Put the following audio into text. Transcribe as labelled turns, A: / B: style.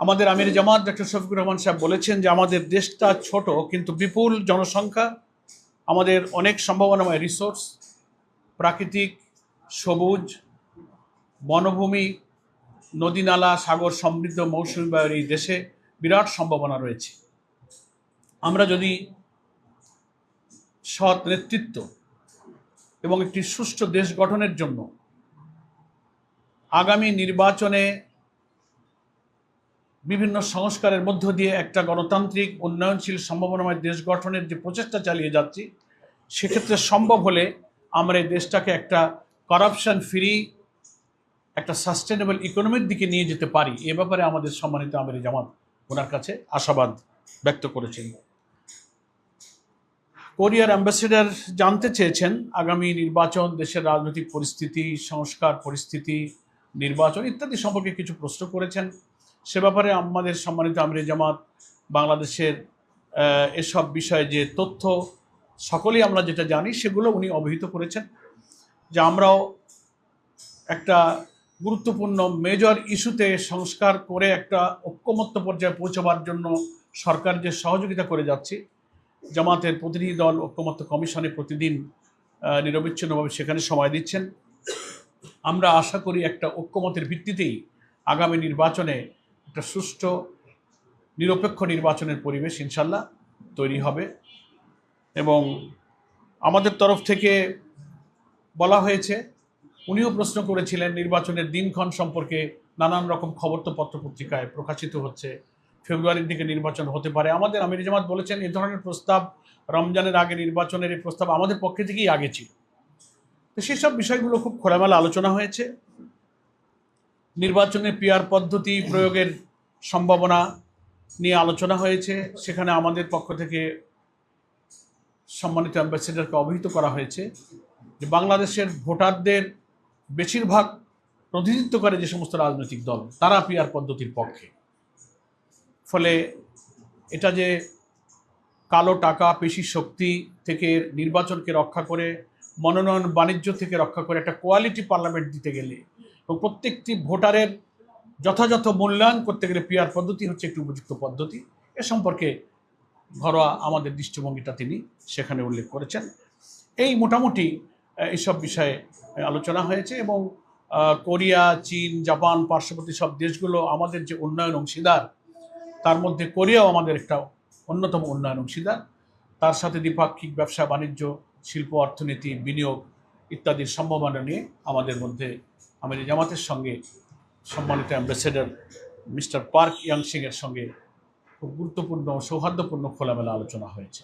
A: আমাদের আমির জামাত ডক্টর শফিকুর রহমান সাহেব বলেছেন যে আমাদের দেশটা ছোট, কিন্তু বিপুল জনসংখ্যা, আমাদের অনেক সম্ভাবনাময় রিসোর্স প্রাকৃতিক, সবুজ, বনভূমি, নদী নালা, সাগর সমৃদ্ধ মৌসুমী বায়ুর এই দেশে বিরাট সম্ভাবনা রয়েছে। আমরা যদি সৎ নেতৃত্ব এবং একটি সুষ্ঠু দেশ গঠনের জন্য আগামী নির্বাচনে বিভিন্ন সংস্কারের মধ্য দিয়ে একটা গণতান্ত্রিক, উন্নয়নশীল, সম্ভাবনাময় দেশ গঠনের যে প্রচেষ্টা চালিয়ে যাচ্ছি, সেক্ষেত্রে সম্ভব হলে আমরা এই দেশটাকে একটা করাপশন ফ্রি একটা সাস্টেনেবল ইকোনমির দিকে নিয়ে যেতে পারি। এ ব্যাপারে আমাদের সম্মানিত আমির জামাত ওনার কাছে আশাবাদ ব্যক্ত করেছেন। কোরিয়ার অ্যাম্বাসেডর জানতে চেয়েছেন, আগামী নির্বাচন, দেশের রাজনৈতিক পরিস্থিতি, সংস্কার পরিস্থিতি, নির্বাচন ইত্যাদি সম্পর্কে কিছু প্রশ্ন করেছেন। সে ব্যাপারে আমাদের সম্মানিত আমির জামাত, বাংলাদেশের এসব বিষয়ে যে তথ্য সকলেই আমরা যেটা জানি, সেগুলো উনি অবহিত করেছেন। যে আমরাও একটা গুরুত্বপূর্ণ মেজর ইস্যুতে সংস্কার করে একটা ঐক্যমত্য পর্যায়ে পৌঁছবার জন্য সরকার যে সহযোগিতা করে যাচ্ছে, জামাতের প্রতিনিধি দল, ঐক্যমত্য কমিশনে প্রতিদিন নিরবিচ্ছিন্নভাবে সেখানে সময় দিচ্ছেন। আমরা আশা করি একটা ঐক্যমতের ভিত্তিতেই আগামী নির্বাচনে একটা সুষ্ঠু, নিরপেক্ষ নির্বাচনের পরিবেশ ইনশাল্লাহ তৈরি হবে। এবং আমাদের তরফ থেকে বলা হয়েছে, উনিও প্রশ্ন করেছিলেন, নির্বাচনের দিনক্ষণ সম্পর্কে নানান রকম খবর তো পত্রপত্রিকায় প্রকাশিত হচ্ছে। ফেব্রুয়ারির দিকে নির্বাচন হতে পারে। আমাদের আমির জামাত বলেছেন, এ ধরনের প্রস্তাব রমজানের আগে, নির্বাচনের এই প্রস্তাব আমাদের পক্ষে থেকেই আগে ছিল। তো সেসব বিষয়গুলো খুব খোলামেলা আলোচনা হয়েছে। নির্বাচনে পিয়ার পদ্ধতি প্রয়োগের সম্ভাবনা নিয়ে আলোচনা হয়েছে। সেখানে আমাদের পক্ষ থেকে সম্মানিত অ্যাম্বাসেডারকে অবহিত করা হয়েছে যে বাংলাদেশের ভোটারদের বেশিরভাগ প্রতিনিধিত্ব করে যে সমস্ত রাজনৈতিক দল, তারা পিয়ার পদ্ধতির পক্ষে। ফলে এটা যে কালো টাকা, পেশি শক্তি থেকে নির্বাচনকে রক্ষা করে, মনোনয়ন বাণিজ্য থেকে রক্ষা করে একটা কোয়ালিটি পার্লামেন্ট দিতে গেলে এবং প্রত্যেকটি ভোটারের যথাযথ মূল্যায়ন করতে গেলে পিয়ার পদ্ধতি হচ্ছে একটি উপযুক্ত পদ্ধতি। এ সম্পর্কে ঘরোয়া আমাদের দৃষ্টিভঙ্গিটা তিনি সেখানে উল্লেখ করেছেন। এই মোটামুটি এইসব বিষয়ে আলোচনা হয়েছে এবং কোরিয়া, চীন, জাপান, পার্শ্ববর্তী সব দেশগুলো আমাদের যে উন্নয়ন অংশীদার, তার মধ্যে কোরিয়াও আমাদের একটা অন্যতম উন্নয়ন অংশীদার। তার সাথে দ্বিপাক্ষিক ব্যবসা, বাণিজ্য, শিল্প, অর্থনীতি, বিনিয়োগ ইত্যাদির সম্ভাবনা নিয়ে আমাদের মধ্যে আমির জামাতের সঙ্গে সম্মানিত অ্যাম্বাসেডর মিস্টার পার্ক ইয়াংসিংয়ের সঙ্গে খুব গুরুত্বপূর্ণ সৌহার্দ্যপূর্ণ খোলামেলা আলোচনা হয়েছে।